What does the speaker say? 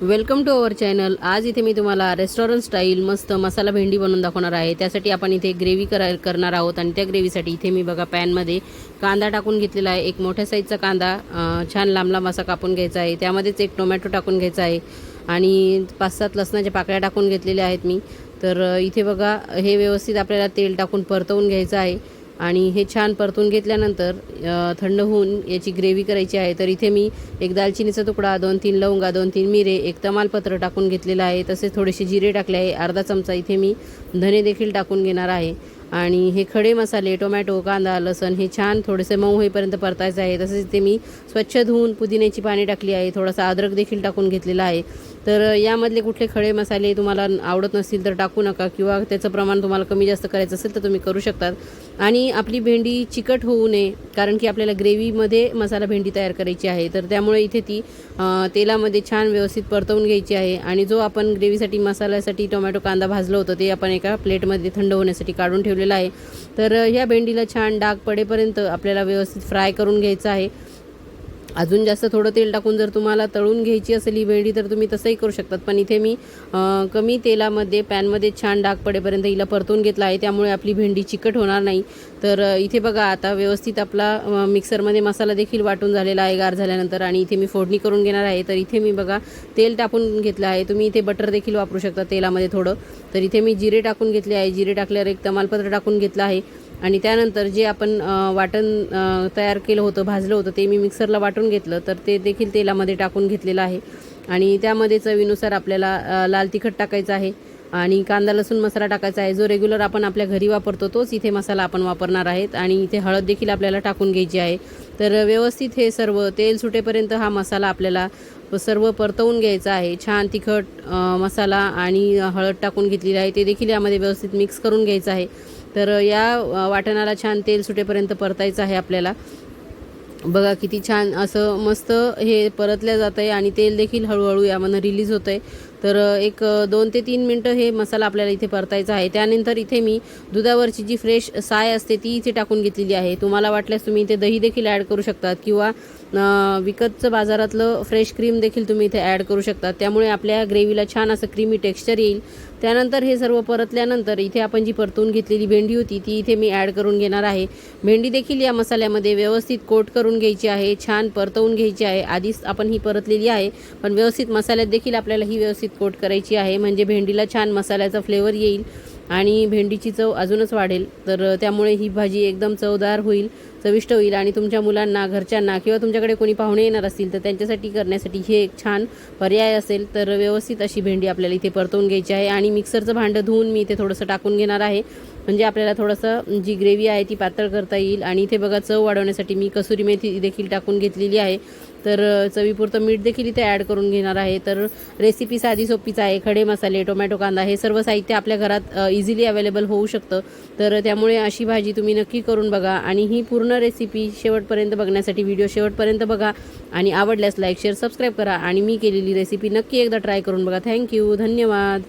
Welcome to our channel आज इथे मी तुम्हाला रेस्टॉरंट स्टाईल मस्त मसाला भेंडी बनवून दाखवणार आहे. त्यासाठी आपण इथे ग्रेव्ही करा करणार आहोत आणि त्या ग्रेव्हीसाठी इथे मी बघा पॅनमध्ये कांदा टाकून घेतलेला आहे. एक मोठ्या साईजचा कांदा छान लांब लांब असा कापून घ्यायचा आहे. त्यामध्येच एक टोमॅटो टाकून घ्यायचा आहे. आणि पाच सात लसणाच्या पाकळ्या टाकून घेतलेल्या आहेत मी. तर इथे बघा हे व्यवस्थित आपल्याला तेल टाकून परतवून घ्यायचं आहे. आणि हे छान परतून घेतल्यानंतर थंड होऊन याची ग्रेव्ही करायची आहे. तर इथे मी एक दालचिनीचा तुकडा दोन तीन लवंगा दोन तीन मिरे एक तमालपत्र टाकून घेतलेलं आहे. तसेच थोडेसे जिरे टाकले आहे. अर्धा चमचा इथे मी धने देखील टाकून घेणार आहे. आणि हे खडे मसाले टोमॅटो कांदा लसण हे छान थोडेसे मऊ होईपर्यंत परतायचं आहे. तसेच इथे मी स्वच्छ धुवून पुदिन्याची पाणी टाकली आहे. थोडासा अद्रक देखील टाकून घेतलेला आहे. तर यामधले कुठले खडे मसाले तुम्हाला आवडत नसतील तर टाकू नका किंवा त्याचं प्रमाण तुम्हाला कमी जास्त करायचं असेल तर तुम्ही करू शकतात. आणि आपली भेंडी चिकट होऊ नये कारण की आपल्याला ग्रेव्हीमध्ये मसाला भेंडी तयार करायची आहे. तर त्यामुळे इथे ती तेलामध्ये छान व्यवस्थित परतवून घ्यायची आहे. आणि जो आपण ग्रेव्हीसाठी मसाल्यासाठी टोमॅटो कांदा भाजलं होतं ते आपण एका प्लेटमध्ये थंड होण्यासाठी काढून ठेवलेलं आहे. तर ह्या भेंडीला छान डाग पडेपर्यंत आपल्याला व्यवस्थित फ्राय करून घ्यायचं आहे. अजून जास्त थोडं तेल टाकून जर तुम्हाला तळून घ्यायची असेल ही भेंडी तर तुम्ही तसंही करू शकतात. पण इथे मी कमी तेलामध्ये पॅनमध्ये छान डाग पडेपर्यंत हिला परतून घेतला आहे. त्यामुळे आपली भेंडी चिकट होणार नाही. तर इथे बघा आता व्यवस्थित आपला मिक्सरमध्ये मसाला देखील वाटून झालेला आहे गार झाल्यानंतर. आणि इथे मी फोडणी करून घेणार आहे. तर इथे मी बघा तेल टाकून घेतलं आहे. तुम्ही इथे बटर देखील वापरू शकता तेलामध्ये थोडं. तर इथे मी जिरे टाकून घेतले आहे. जिरे टाकल्यावर एक तमालपत्र टाकून घेतलं आहे. आणि त्यानंतर जे आपण वाटण तयार केलं होतं भाजलं होतं ते मी मिक्सरला वाटून घेतलं. तर ते देखील तेलामध्ये टाकून घेतलेलं आहे. आणि त्यामध्ये चवीनुसार आपल्याला लाल तिखट टाकायचं आहे आणि कांदा लसूण मसाला टाकायचा आहे. जो रेग्युलर आपण आपल्या घरी वापरतो तोच इथे मसाला आपण वापरणार आहेत. आणि इथे हळद देखील आपल्याला टाकून घ्यायची आहे. तर व्यवस्थित हे सर्व तेल सुटेपर्यंत हा मसाला आपल्याला सर्व परतवून घ्यायचा आहे. छान तिखट मसाला आणि हळद टाकून घेतलेली आहे. ते देखील यामध्ये व्यवस्थित मिक्स करून घ्यायचं आहे. तर या वाटणाला छान तेल सुटेपर्यंत परतायचं आहे आपल्याला. बघा किती छान असं मस्त हे परतल्या जात आहे आणि तेल देखील हळूहळू यामधनं रिलीज होतं आहे तर एक दोन ते तीन मिनटं हे मसाला आपल्याला इथे परतायचा आहे. त्यानंतर इथे मी दुधावरची जी फ्रेश साय असते ती इथे टाकून घेतलेली आहे. तुम्हाला वाटल्यास तुम्ही इथे दही देखील ॲड करू शकतात किंवा विकतचं बाजारातलं फ्रेश क्रीम देखील तुम्ही इथे ॲड करू शकता त्यामुळे आपल्या ग्रेव्हीला छान असं क्रीमी टेक्स्चर येईल. त्यानंतर हे सर्व परतल्यानंतर इथे आपण जी परतून घेतलेली भेंडी होती ती इथे मी ॲड करून घेणार आहे. भेंडी देखील या मसाल्यामध्ये व्यवस्थित कोट करून घ्यायची आहे छान परतवून घ्यायची आहे. आधीच आपण ही परतलेली आहे पण व्यवस्थित मसाल्यात देखील आपल्याला ही व्यवस्थित कोट करायची आहे. म्हणजे भेंडीला छान मसाल्याचा फ्लेवर येईल आणि भेंडीची चव अजूनच वाढेल. तर त्यामुळे ही भाजी एकदम चवदार होईल चविष्ट होईल आणि तुमच्या मुलांना घरच्यांना किंवा तुमच्याकडे कोणी पाहुणे येणार असतील तर त्यांच्यासाठी करण्यासाठी हे एक छान पर्याय असेल. तर व्यवस्थित अशी भेंडी आपल्याला इथे परतवून घ्यायची आहे आणि मिक्सरचं भांडं धुवून मी इथे थोडंसं टाकून घेणार आहे. म्हणजे आपल्याला थोडंसं जी ग्रेव्ही आहे ती पातळ करता येईल. आणि इथे बघा चव वाढवण्यासाठी मी कसुरी मेथी देखील टाकून घेतलेली आहे. तर चवीपुरतं मीठ देखील इथे ॲड करून घेणार आहे. तर रेसिपी साधी सोपीच आहे. खडे मसाले टोमॅटो कांदा हे सर्व साहित्य आपल्या घरात इझिली अवेलेबल होऊ शकतं. तर त्यामुळे अशी भाजी तुम्ही नक्की करून बघा आणि ही पूर्ण रेसिपी शेवटपर्यंत बघण्यासाठी व्हिडिओ शेवटपर्यंत बघा आणि आवडल्यास लाईक शेअर सबस्क्राईब करा आणि मी केलेली रेसिपी नक्की एकदा ट्राय करून बघा. थँक्यू धन्यवाद.